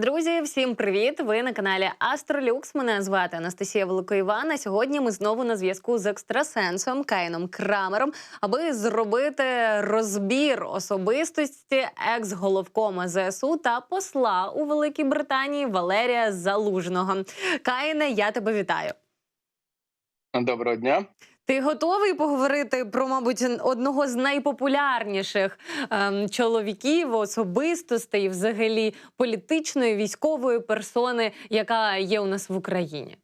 Друзі, всім привіт! Ви на каналі Астролюкс. Мене звати Анастасія Великоївана. Сьогодні ми знову на зв'язку з екстрасенсом Каїном Крамером, аби зробити розбір особистості екс-головкома ЗСУ та посла у Великій Британії Валерія Залужного. Каїне, я тебе вітаю. Доброго дня. Ти готовий поговорити про, мабуть, одного з найпопулярніших ем, чоловіків, особистостей, взагалі політичної військової персони, яка є у нас в Україні?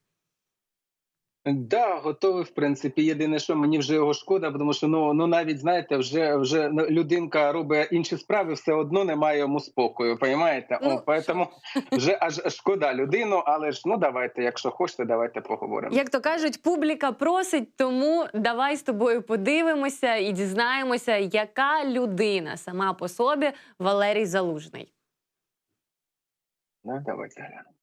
Да, готовий, в принципі. Єдине, що мені вже його шкода, тому що ну ну навіть знаєте, вже вже ну, людинка робить інші справи, все одно немає йому спокою. Понімаєте? Ну, О, поэтому вже аж шкода людину, але ж ну давайте, якщо хочете, давайте поговоримо. Як то кажуть, публіка просить, тому давай з тобою подивимося і дізнаємося, яка людина сама по собі Валерій Залужний. Да, давайте глянемо.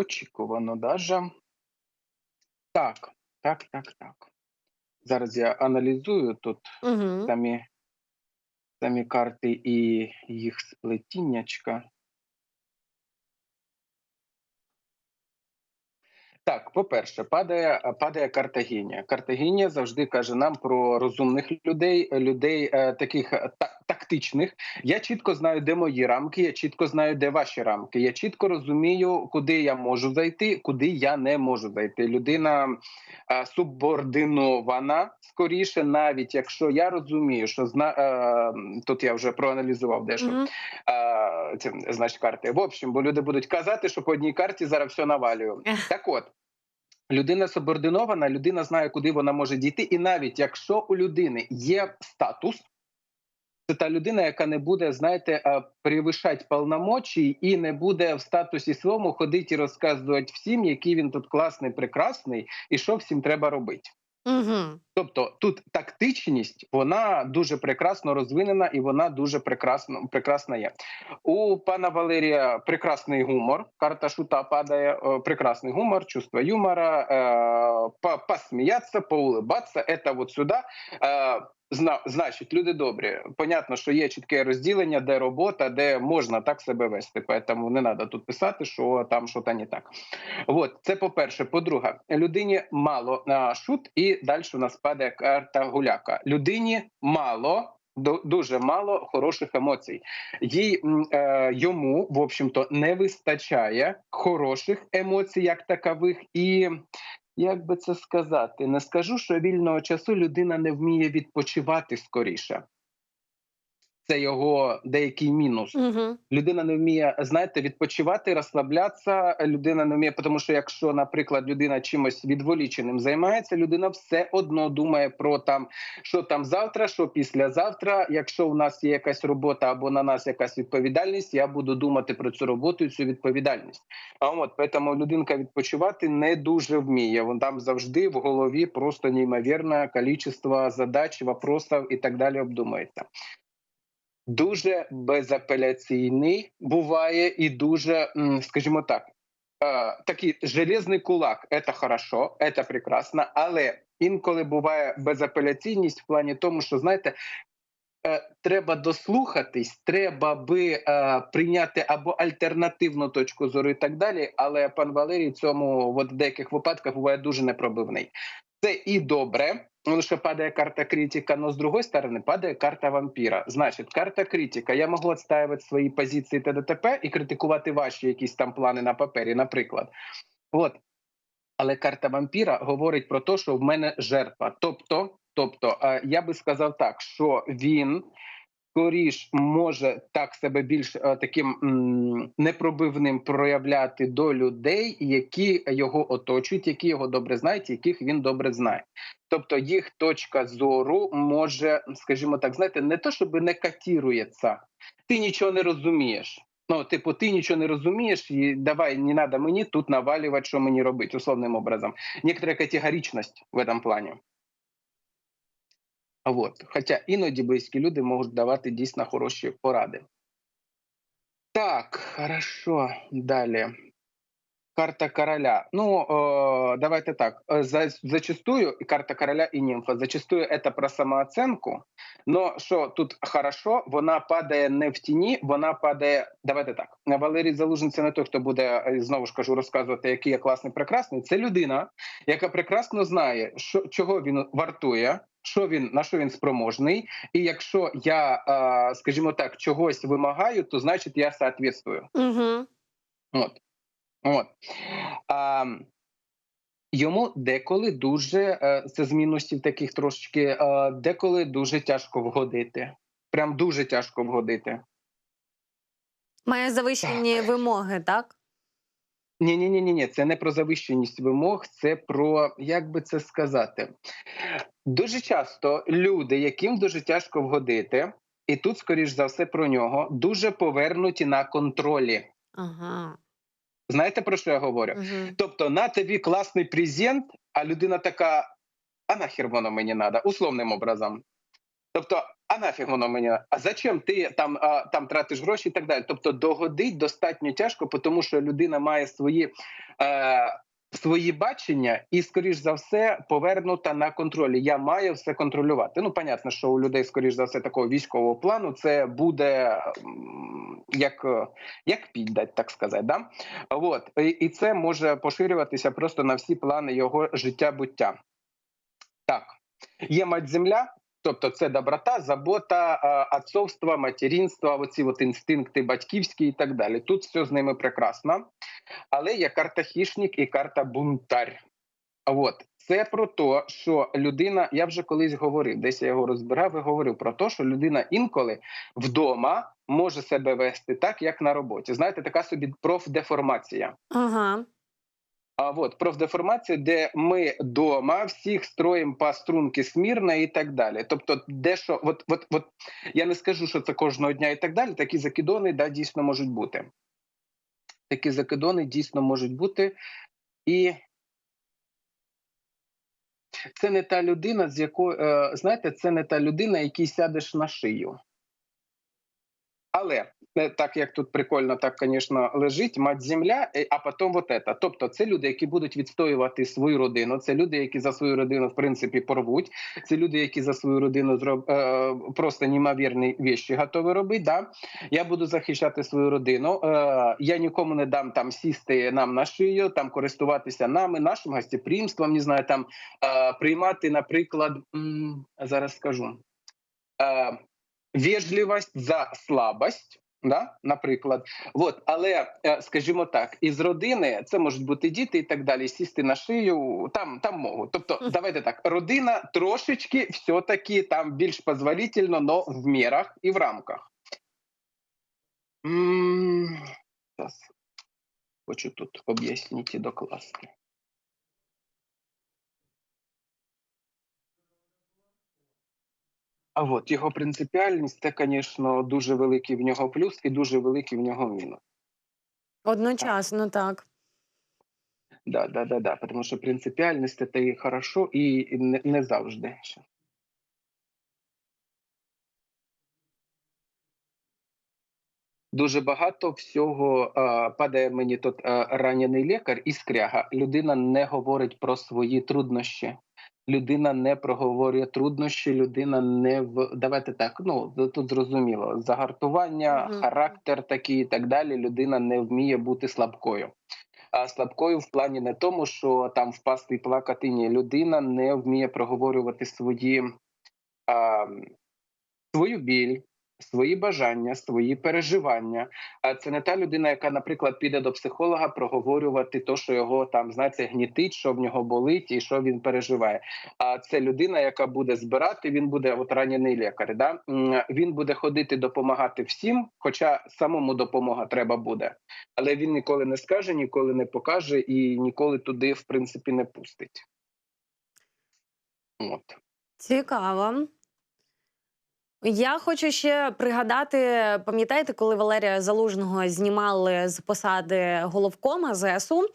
Очікувано даже. Так, так, так, так. Зараз я аналізую тут Угу. самі, самі карти і їх сплетіннячка. Так, по-перше, падає, падає Картагінія. Картагінія завжди каже нам про розумних людей, людей е, таких та- тактичних. Я чітко знаю, де мої рамки, я чітко знаю, де ваші рамки. Я чітко розумію, куди я можу зайти, куди я не можу зайти. Людина е, субординована скоріше, навіть якщо я розумію, що зна е, тут я вже проаналізував дещо Угу. а, ці, значить, карти. В общем, бо люди будуть казати, що по одній карті зараз все навалюю. Так от. Людина субординована, людина знає, куди вона може дійти, і навіть якщо у людини є статус, це та людина, яка не буде, знаєте, перевищати повномочі і не буде в статусі своєму ходити і розказувати всім, який він тут класний, прекрасний, і що всім треба робити. Угу. Тобто тут тактичність вона дуже прекрасно розвинена і вона дуже прекрасно прекрасна є. У пана Валерія прекрасний гумор. Карта шута падає. е, Прекрасний гумор, чувство юмора, е, по- посміятися, поулибатися. Це от сюди. Зна, значить, люди добрі. Понятно, що є чітке розділення, де робота, де можна так себе вести. Тому не треба тут писати, що там що то не так. От це по-перше. По-друге, людині мало а, шут, і далі у нас падає карта гуляка. Людині мало. Дуже мало хороших емоцій. Їй е, йому, в общем-то, не вистачає хороших емоцій, як такових, і як би це сказати, не скажу, що вільного часу людина не вміє відпочивати скоріше. Це його деякий мінус Угу. людина не вміє знаєте, відпочивати, розслаблятися. Людина не вміє, тому що якщо, наприклад, людина чимось відволіченим займається, людина все одно думає про там, що там завтра, що післязавтра. Якщо у нас є якась робота або на нас якась відповідальність, я буду думати про цю роботу і цю відповідальність. А от тому людинка відпочивати не дуже вміє. Вон там завжди в голові просто неймовірне кількість задач, вопросів і так далі обдумується дуже безапеляційний буває і дуже, скажімо так, е, такий железний кулак. Це хорошо, це прекрасно, але інколи буває безапеляційність в плані тому, що знаєте. е, Треба дослухатись, треба би е, прийняти або альтернативну точку зору і так далі. Але пан Валерій в цьому в деяких випадках буває дуже непробивний. Це і добре, тому що падає карта критика, но з другої сторони падає карта вампіра. Значить, карта критика. Я можу відстаювати свої позиції ТДТП і критикувати ваші якісь там плани на папері, наприклад. От. Але карта вампіра говорить про те, що в мене жертва. Тобто, тобто, е, я би сказав так, що він скоріш може так себе більш е, таким непробивним проявляти до людей, які його оточують, які його добре знають, яких він добре знає. Тобто їх точка зору може, скажімо так, знаєте, не то, щоб не катірується, ти нічого не розумієш. Ну, типу, ти нічого не розумієш, і давай не треба мені тут навалювати, що мені робити, условним образом. Некоторая категоричність в этом плані. Вот. Хоча іноді близькі люди можуть давати дійсно хороші поради. Так, хорошо. Далі Карта короля. Ну, э, давайте так. Э, За, зачастую и карта короля и нимфа. Зачастую это про самооценку. Но що тут хорошо, вона падає не в тіні, вона падає. Давайте так. Валерій Залужин це не той, хто буде е, знову ж кажу розказувати, який я класний, прекрасний. Це людина, яка прекрасно знає, що чого він вартує, що він на що він спроможний. І якщо я, е, скажімо так, чогось вимагаю, то значить я соответствую. Угу. От. От. А, йому деколи дуже, е, це з таких трошечки, е, деколи дуже тяжко вгодити. Прям дуже тяжко вгодити. Має завищені вимоги, так? Ні, ні, ні, ні, ні, це не про завищеність вимог, це про як би це сказати. Дуже часто люди, яким дуже тяжко вгодити, і тут, скоріш за все, про нього, дуже повернуті на контролі. Ага. Знаєте про що я говорю? Угу. Тобто на тобі класний презент, а людина така: а нахер воно мені треба, условним образом. Тобто, а нафіг воно мені? А зачем ти там, а, там тратиш гроші і так далі? Тобто, догодить достатньо тяжко, тому що людина має свої. Е, Свої бачення, і скоріш за все повернута на контролі. Я маю все контролювати. Ну, понятно, що у людей, скоріш за все, такого військового плану це буде як, як піддать, так сказати. Да? От і, це може поширюватися просто на всі плани його життя буття. Так, є мать земля, тобто це доброта, забота, отцовство, материнство, оці от інстинкти батьківські і так далі. Тут все з ними прекрасно. Але є карта хішник і карта бунтар. От це про те, що людина, я вже колись говорив, десь я його розбирав і говорив про те, що людина інколи вдома може себе вести так, як на роботі. Знаєте, така собі профдеформація. Ага. А от профдеформація, де ми дома всіх строїмо по струнки смірно і так далі. Тобто, де що, от, от, от я не скажу, що це кожного дня і так далі. Такі закидони да, дійсно можуть бути. Такі закидони дійсно можуть бути. І це не та людина, з якою, е, знаєте, це не та людина, якій сядеш на шию. Але так як тут прикольно, так, звісно, лежить мать земля, е, а потім вот это. Тобто, це люди, які будуть відстоювати свою родину. Це люди, які за свою родину в принципі порвуть. Це люди, які за свою родину зроб е, просто неймовірні вещі готові робити. Да? Я буду захищати свою родину. Е, я нікому не дам там сісти нам на шию, там користуватися нами, нашим гостеприимством, не знаю, там е, приймати, наприклад, зараз скажу. Е, вежливість за слабость. Да, наприклад, от, але е, скажімо так, із родини це можуть бути діти і так далі. Сісти на шию там, там можуть. Тобто, давайте так, родина трошечки все-таки там більш позволительно, но в мірах і в рамках. Зараз хочу тут об'яснити докласти. А от його принципіальність це, звісно, дуже великий в нього плюс і дуже великий в нього мінус. Одночасно, так. Да, да, да, да. Тому що принципіальність це і хорошо, і не, не завжди. Дуже багато всього а, падає мені тут а, ранений лікар і скряга. Людина не говорить про свої труднощі. Людина не проговорює труднощі, людина не в давайте так. Ну тут зрозуміло загартування, Мгм. характер такий і так далі. Людина не вміє бути слабкою. А слабкою в плані не тому, що там впасти і плакати. Ні, людина не вміє проговорювати свої а, свою біль, свої бажання, свої переживання. А це не та людина, яка, наприклад, піде до психолога проговорювати то, що його там знаєте, гнітить, що в нього болить і що він переживає. А це людина, яка буде збирати. Він буде от ранений лікар. Да? Він буде ходити допомагати всім, хоча самому допомога треба буде, але він ніколи не скаже, ніколи не покаже і ніколи туди, в принципі, не пустить. От. Цікаво. Я хочу ще пригадати, пам'ятаєте, коли Валерія Залужного знімали з посади головкома ЗСУ, е,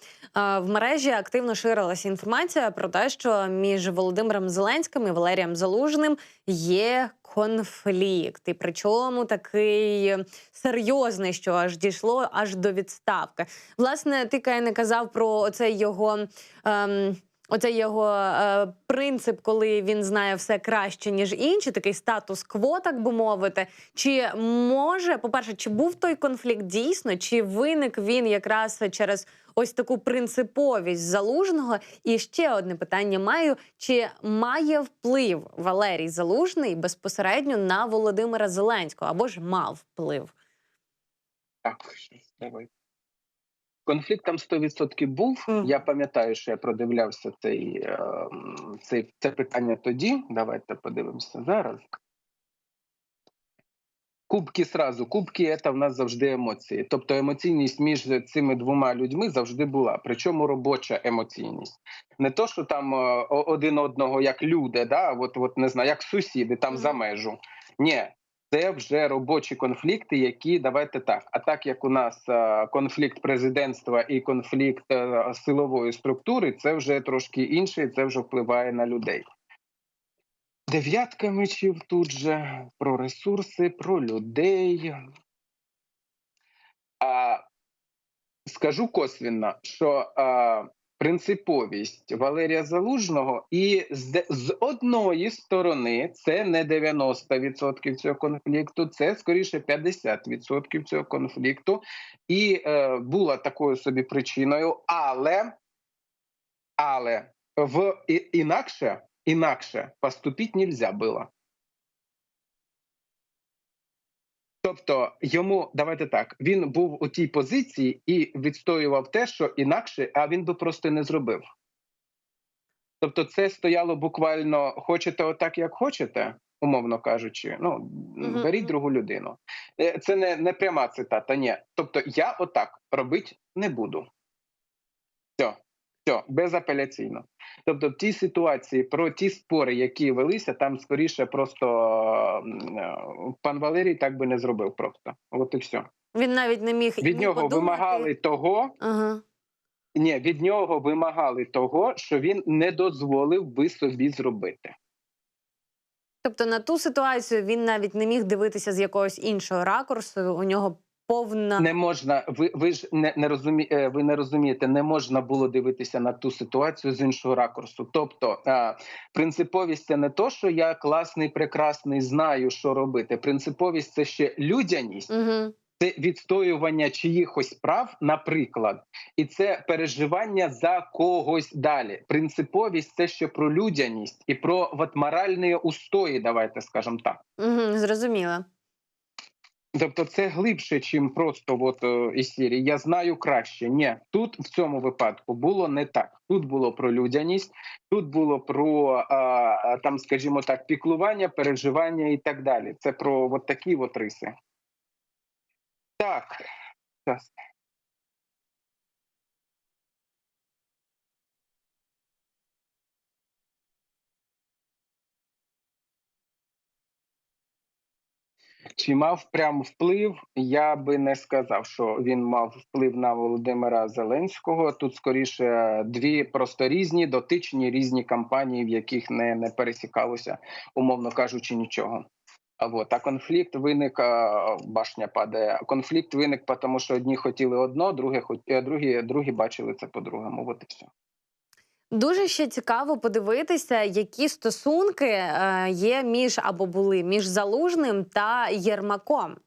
в мережі активно ширилася інформація про те, що між Володимиром Зеленським і Валерієм Залужним є конфлікт. І причому такий серйозний, що аж дійшло аж до відставки. Власне, ти Кай, не казав про оцей його. Ем, Оцей його е, принцип, коли він знає все краще ніж інші, такий статус-кво, так би мовити. Чи може, по-перше, чи був той конфлікт дійсно, чи виник він якраз через ось таку принциповість залужного? І ще одне питання маю: чи має вплив Валерій Залужний безпосередньо на Володимира Зеленського або ж мав вплив? Так, давай. Конфлікт там 100% був. Мгм. Я пам'ятаю, що я продивлявся цей, е, цей, це питання тоді. Давайте подивимося зараз. Кубки сразу. Кубки це в нас завжди емоції. Тобто емоційність між цими двома людьми завжди була. Причому робоча емоційність. Не то, що там е, один одного як люди, да? от, от не знаю, як сусіди там Мгм. за межу. Ні, це вже робочі конфлікти, які давайте так. А так як у нас е, конфлікт президентства і конфлікт е, силової структури, це вже трошки інше, і це вже впливає на людей. Дев'ятка мечів тут же про ресурси, про людей. А, скажу косвенно, що а, принциповість Валерія Залужного і з, з одної сторони це не 90% цього конфлікту, це скоріше 50% цього конфлікту, і е, була такою собі причиною, але, але в інакше, інакше поступити нельзя було. Тобто йому давайте так. Він був у тій позиції і відстоював те, що інакше, а він би просто не зробив. Тобто, це стояло буквально хочете отак, як хочете, умовно кажучи. Ну Мгм, беріть другу людину. Е, Це не, не пряма цитата. Ні. Тобто, я отак робити не буду. Все, все, безапеляційно. Тобто, в тій ситуації про ті спори, які велися, там скоріше просто е, пан Валерій так би не зробив просто. От і все. Він навіть не міг Від нього подумати. вимагали того. Ага. Ні, від нього вимагали того, що він не дозволив би собі зробити. Тобто на ту ситуацію він навіть не міг дивитися з якогось іншого ракурсу. У нього повна Не можна, ви, ви ж не, не розумі, е, ви не розумієте, не можна було дивитися на ту ситуацію з іншого ракурсу. Тобто, а, принциповість це не то, що я класний, прекрасний, знаю, що робити. Принциповість це ще людяність. угу. це відстоювання чиїхось прав, наприклад, і це переживання за когось далі. Принциповість це ще про людяність і про от, моральні устої, давайте скажемо так. Угу, зрозуміла. Тобто, це глибше, чим просто от, е, із Я знаю краще. Ні, тут в цьому випадку було не так. Тут було про людяність, тут було про а, там, скажімо так, піклування, переживання і так далі. Це про от такі от риси. Так. Чи мав прям вплив? Я би не сказав, що він мав вплив на Володимира Зеленського. Тут скоріше дві просто різні дотичні різні кампанії, в яких не, не пересікалося, умовно кажучи, нічого. А вот а конфлікт виник, башня падає. Конфлікт виник, тому що одні хотіли одно, другі е, другі, другі бачили це по-другому. От і все. Дуже ще цікаво подивитися, які стосунки е, є між або були між Залужним та Єрмаком.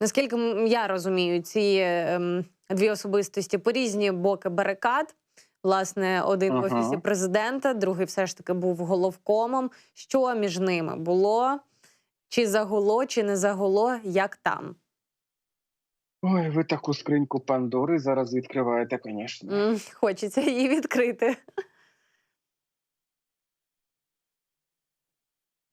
Наскільки я розумію, ці ем, дві особистості по різні боки барикад. Власне, один в офісі президента, другий все ж таки був головкомом. Що між ними було? Чи загуло, чи не загуло, як там? Ой, ви таку скриньку Пандори зараз відкриваєте, звісно. М, Хочеться її відкрити.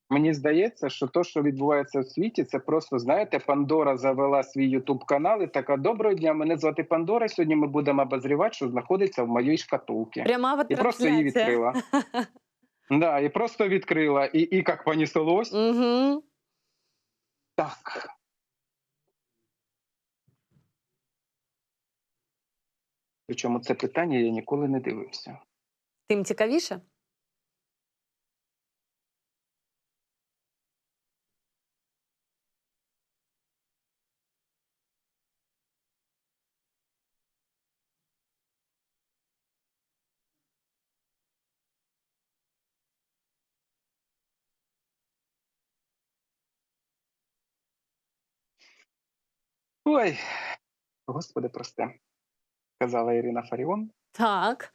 Мені здається, що то, що відбувається в світі, це просто знаєте, Пандора завела свій Ютуб канал і така доброго дня. Мене звати Пандора. Сьогодні ми будемо обозрівати, що знаходиться в моїй шкатулці. Пряма І просто її трансляція. відкрила. Да, і просто відкрила. І, і як понеслось. Угу. Так. Причому це питання я ніколи не дивився. Тим цікавіше. Ой, господи, прости, казала Ірина Фаріон. Так.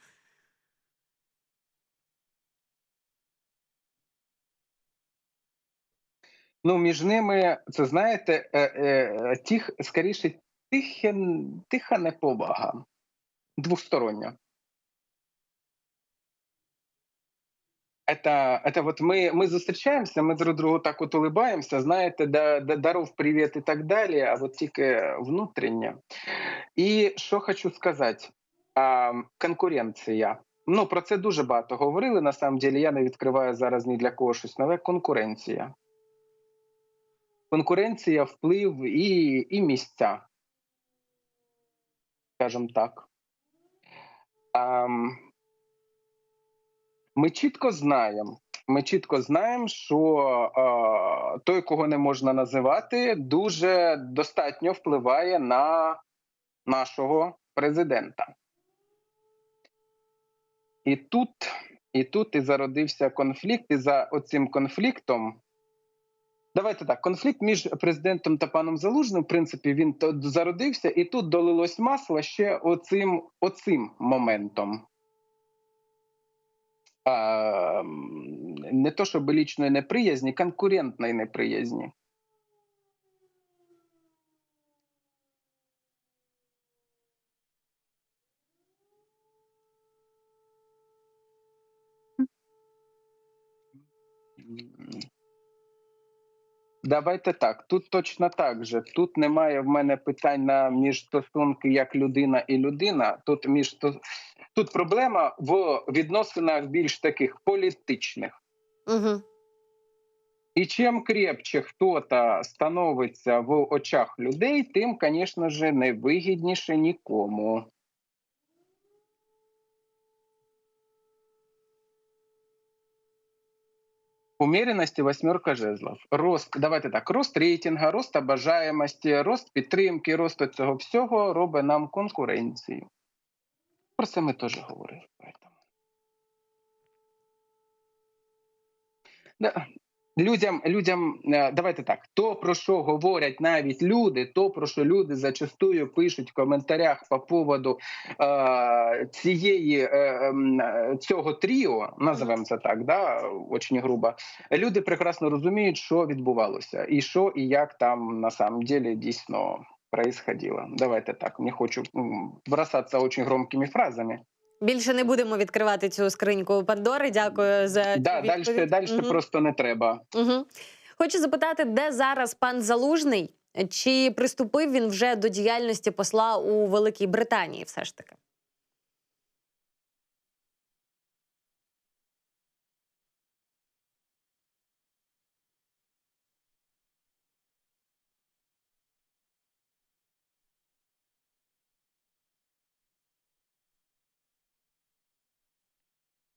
Ну, між ними, це знаєте, е, е, тих, скоріше, тихе, тиха неповага. Двостороння. Это, это вот мы, мы зустрічаємося, ми друг другу так от улибаємося, знаєте, да, да, даров привіт і так далі, а от тільки внутрішнє. І що хочу сказати, а, конкуренція. Ну, про це дуже багато говорили. На самом деле, я не відкриваю зараз ні для кого щось нове. Конкуренція. Конкуренція, вплив і, і місця, скажімо так. Ам, ми чітко знаємо, ми чітко знаємо, що е, той, кого не можна називати, дуже достатньо впливає на нашого президента. І тут, і тут і зародився конфлікт, і за оцим конфліктом. Давайте так, конфлікт між президентом та паном Залужним, в принципі, він зародився, і тут долилось масло ще оцим, оцим моментом. Не то, щоб лічної неприязні, конкурентної неприязні. Давайте так. Тут точно так же. Тут немає в мене питань на між стосунки як людина і людина. Тут між тут проблема в відносинах більш таких політичних. Угу. І чим крепче хто-то становиться в очах людей, тим, звісно ж, невигідніше нікому. Умеренности восьмерка жезлов. Рост, давайте так, рост рейтинга, рост обажаємості, рост підтримки, рост цього всього робить нам конкуренцію. Про це ми теж говорили. Поэтому. Да. Людям, людям, е, давайте так, то про що говорять навіть люди, то про що люди зачастую пишуть в коментарях по поводу е, цієї е, ем, е, цього тріо, називаємо це так, да, очень грубо. Люди прекрасно розуміють, що відбувалося, і що і як там на самом деле дійсно происходило. Давайте так, не хочу бросаться очень громкими фразами. Більше не будемо відкривати цю скриньку Пандори. Дякую за Да, далі, далі угу. просто не треба. Угу. Хочу запитати, де зараз пан Залужний? Чи приступив він вже до діяльності посла у Великій Британії? Все ж таки?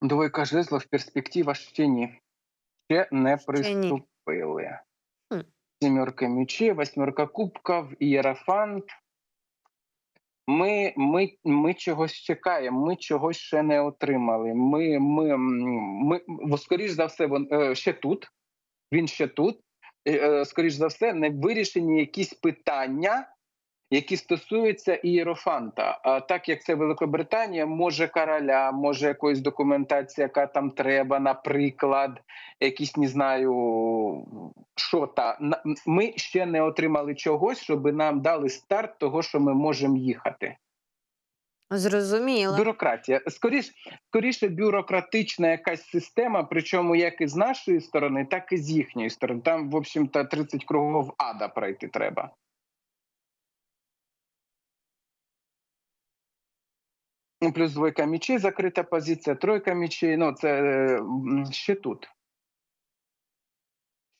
Двойка жезлов, перспектива ще ні. Ще не приступили. Хм. Сімерка мечей, восьмерка кубків, ієрафант. Ми, ми, ми чогось чекаємо, ми чогось ще не отримали. Ми, ми, ми, скоріш за все, він е, ще тут. Він ще тут. Е, е, Скоріш за все, не вирішені якісь питання, які стосуються ієрофанта. А так як це Великобританія, може короля, може якоїсь документації, яка там треба, наприклад, якісь не знаю, що та ми ще не отримали чогось, щоб нам дали старт того, що ми можемо їхати. Зрозуміло. Бюрократія. Скоріш, скоріше бюрократична якась система, причому як і з нашої сторони, так і з їхньої сторони. Там, в общем-то, 30 кругов ада пройти треба. Плюс двойка мічей, закрита позиція, тройка мічей. Ну, це е, ще тут.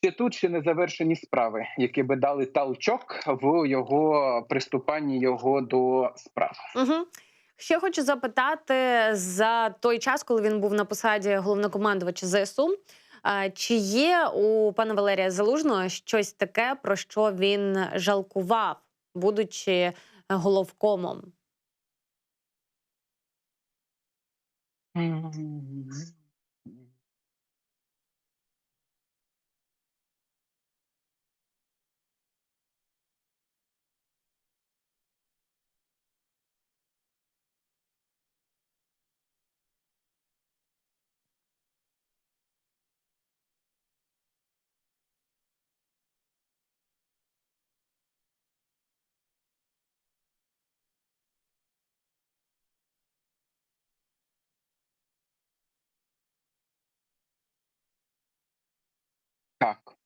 Ще тут ще не завершені справи, які би дали толчок в його приступанні його до справ. Угу. Ще хочу запитати за той час, коли він був на посаді головнокомандувача ЗСУ. Чи є у пана Валерія Залужного щось таке, про що він жалкував, будучи головкомом? うん Так.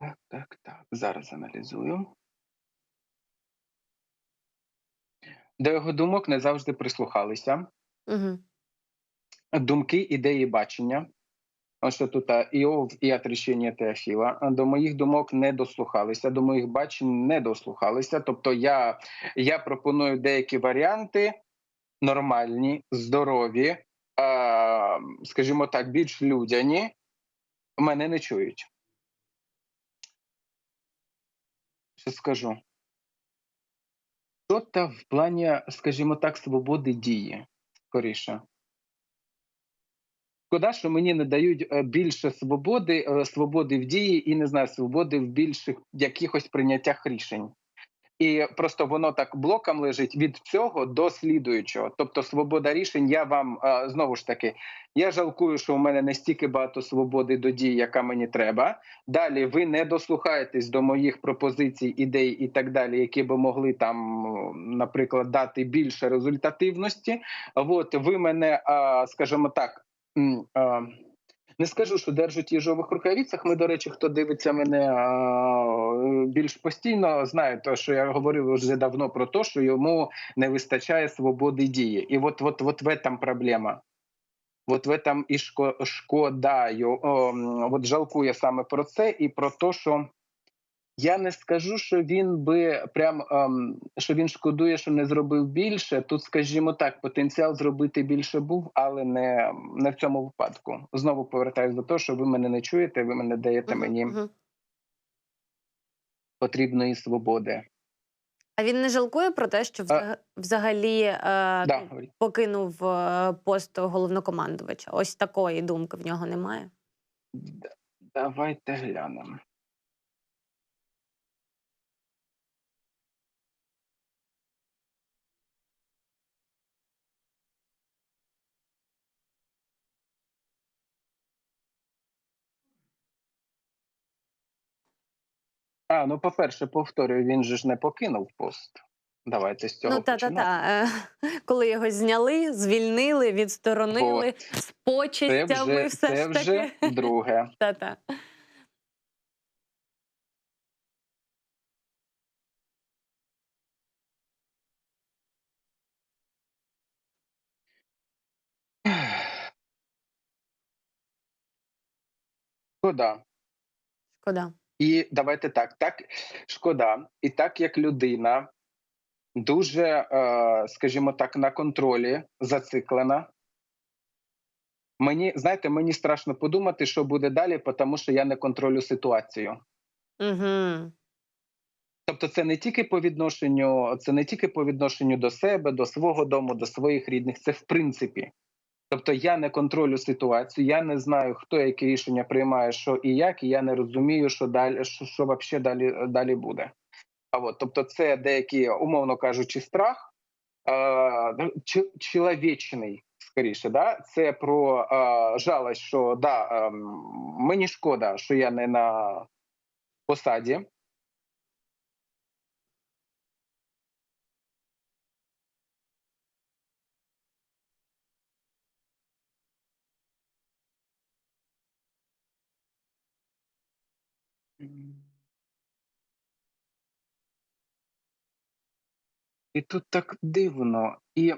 Так, так, так. Зараз аналізую. До його думок не завжди прислухалися. Угу. Думки, ідеї, бачення. Ось що тут Іов і отречення Теофіла. До моїх думок не дослухалися, до моїх бачень не дослухалися. Тобто я, я пропоную деякі варіанти нормальні, здорові, е, скажімо так, більш людяні. Мене не чують. Що скажу? Що та в плані, скажімо так, свободи дії скоріше. Шкода, що мені не дають е, більше свободи, е, свободи в дії і не знаю, свободи в більших якихось прийняттях рішень. І просто воно так блоком лежить від цього до слідуючого. Тобто, свобода рішень, я вам е, знову ж таки, я жалкую, що у мене не стільки багато свободи до дії, яка мені треба. Далі ви не дослухаєтесь до моїх пропозицій, ідей і так далі, які би могли там, е, наприклад, дати більше результативності. От ви мене, а, скажімо так, а, не скажу, що держуть їжових рукавицях. Ми, до речі, хто дивиться мене більш постійно, знає, те, що я говорив вже давно про те, що йому не вистачає свободи дії. І от, от, от в этом проблема. От в этом і шко- шкода, от жалкує саме про це і про те, що я не скажу, що він би прям ем, що він шкодує, що не зробив більше. Тут, скажімо так, потенціал зробити більше був, але не, не в цьому випадку. Знову повертаюсь до того, що ви мене не чуєте, ви мене даєте мені Угу. потрібної свободи. А він не жалкує про те, що взагалі е, Да, ну, покинув е, пост головнокомандувача? Ось такої думки в нього немає. Давайте глянемо. А, ну по-перше, повторюю, він же ж не покинув пост. Давайте з цього Ну та та та коли його зняли, звільнили, відсторонили з Це вже, все це ж вже таки. друге. Та та Шкода. шкода. І давайте так, так шкода, і так як людина дуже, е, скажімо так, на контролі зациклена. Мені знаєте, мені страшно подумати, що буде далі, тому що я не контролю ситуацію. Угу. Тобто, це не тільки по відношенню, це не тільки по відношенню до себе, до свого дому, до своїх рідних. Це в принципі. Тобто я не контролю ситуацію, я не знаю, хто яке рішення приймає, що і як, і я не розумію, що далі, що, що взагалі далі, далі буде. А от, тобто, це деякі, умовно кажучи, страх е, чоловічний, скоріше, да? це про е, жалость, що да, е, мені шкода, що я не на посаді. І тут так дивно. І.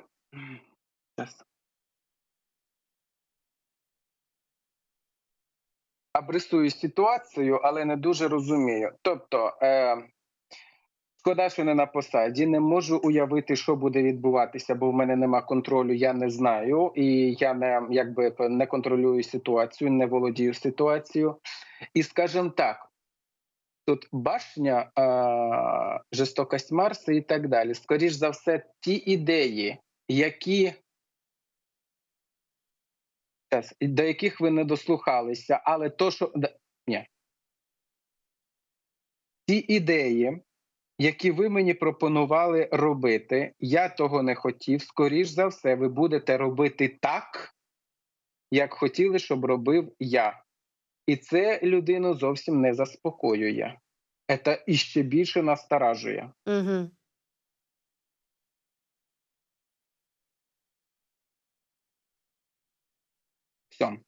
Абрисую ситуацію, але не дуже розумію. Тобто, е, шкода, що не на посаді. Не можу уявити, що буде відбуватися, бо в мене нема контролю, я не знаю, і я не якби не контролюю ситуацію, не володію ситуацією. І скажімо так. Тут башня, е, жорстокость Марса і так далі. Скоріш за все, ті ідеї, які до яких ви не дослухалися, але то, що ні. Ті ідеї, які ви мені пропонували робити, я того не хотів. Скоріш за все, ви будете робити так, як хотіли, щоб робив я. І це людину зовсім не заспокоює. Це іще більше насторажує. Угу. Все.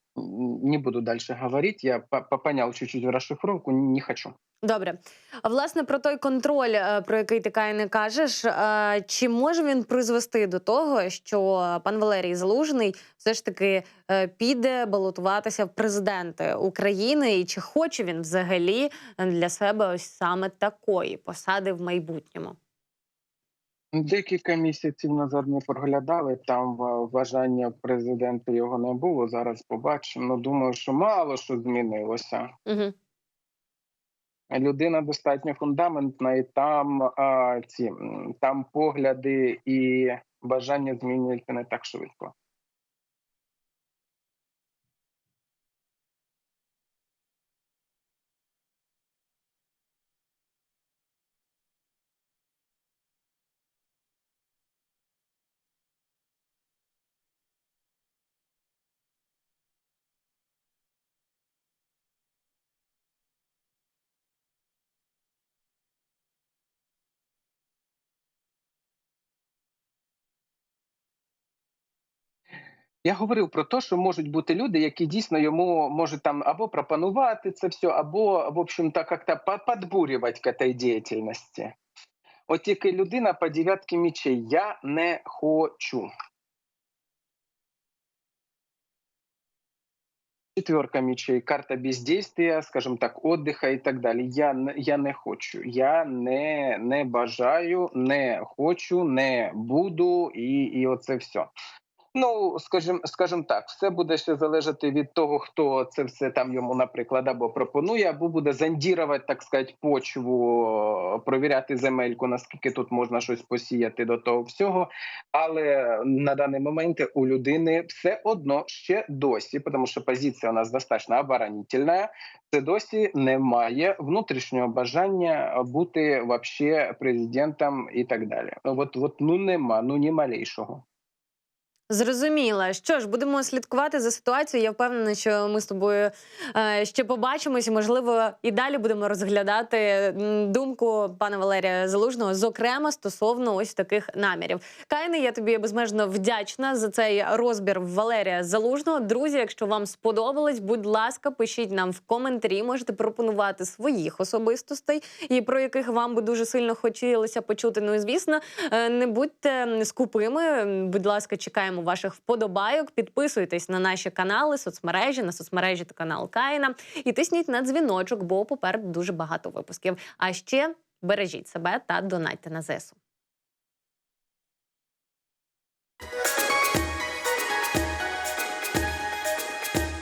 Не буду дальше говорить. Я по- по- понял чуть-чуть расшифровку, не хочу. Добре. А власне про той контроль, е, про який ти Кай, не кажеш, е, чи може він призвести до того, що пан Валерій Залужний все ж таки е, піде балотуватися в президенти України, і чи хоче він взагалі для себе ось саме такої посади в майбутньому? Декілька місяців назад ми проглядали, там бажання президента його не було. Зараз побачимо. Ну, думаю, що мало що змінилося. Угу. Людина достатньо фундаментна, і там а, ці там погляди і бажання змінюються не так швидко. Я говорив про те, що можуть бути люди, які дійсно йому можуть там або пропонувати це все, або в общем-то как-то по- подбурювати к этой діяльності. От тільки людина по дев'ятки мечей я не хочу. Четверка мечей, карта бездействия, скажем так, отдыха і так далі. Я, я не хочу. Я не, не бажаю, не хочу, не буду, і, і оце все. Ну, скажімо, скажімо так, все буде ще залежати від того, хто це все там йому, наприклад, або пропонує, або буде зондірувати, так сказати, почву, провіряти земельку, наскільки тут можна щось посіяти до того всього. Але на даний момент у людини все одно ще досі, тому що позиція у нас достатньо оборонительна, це досі немає внутрішнього бажання бути вообще президентом і так далі. От, от ну нема, ну ні малейшого. Зрозуміла. Що ж, будемо слідкувати за ситуацією. Я впевнена, що ми з тобою е, ще побачимось. Можливо, і далі будемо розглядати думку пана Валерія Залужного, зокрема стосовно ось таких намірів. Кайне, я тобі безмежно вдячна за цей розбір Валерія Залужного. Друзі, якщо вам сподобалось, будь ласка, пишіть нам в коментарі. Можете пропонувати своїх особистостей, і про яких вам би дуже сильно хотілося почути. Ну і звісно, Е, Не будьте скупими. Будь ласка, чекаємо ваших вподобайок. Підписуйтесь на наші канали, соцмережі, на соцмережі та канал Каїна. І тисніть на дзвіночок, бо попереду дуже багато випусків. А ще бережіть себе та донайте на ЗСУ.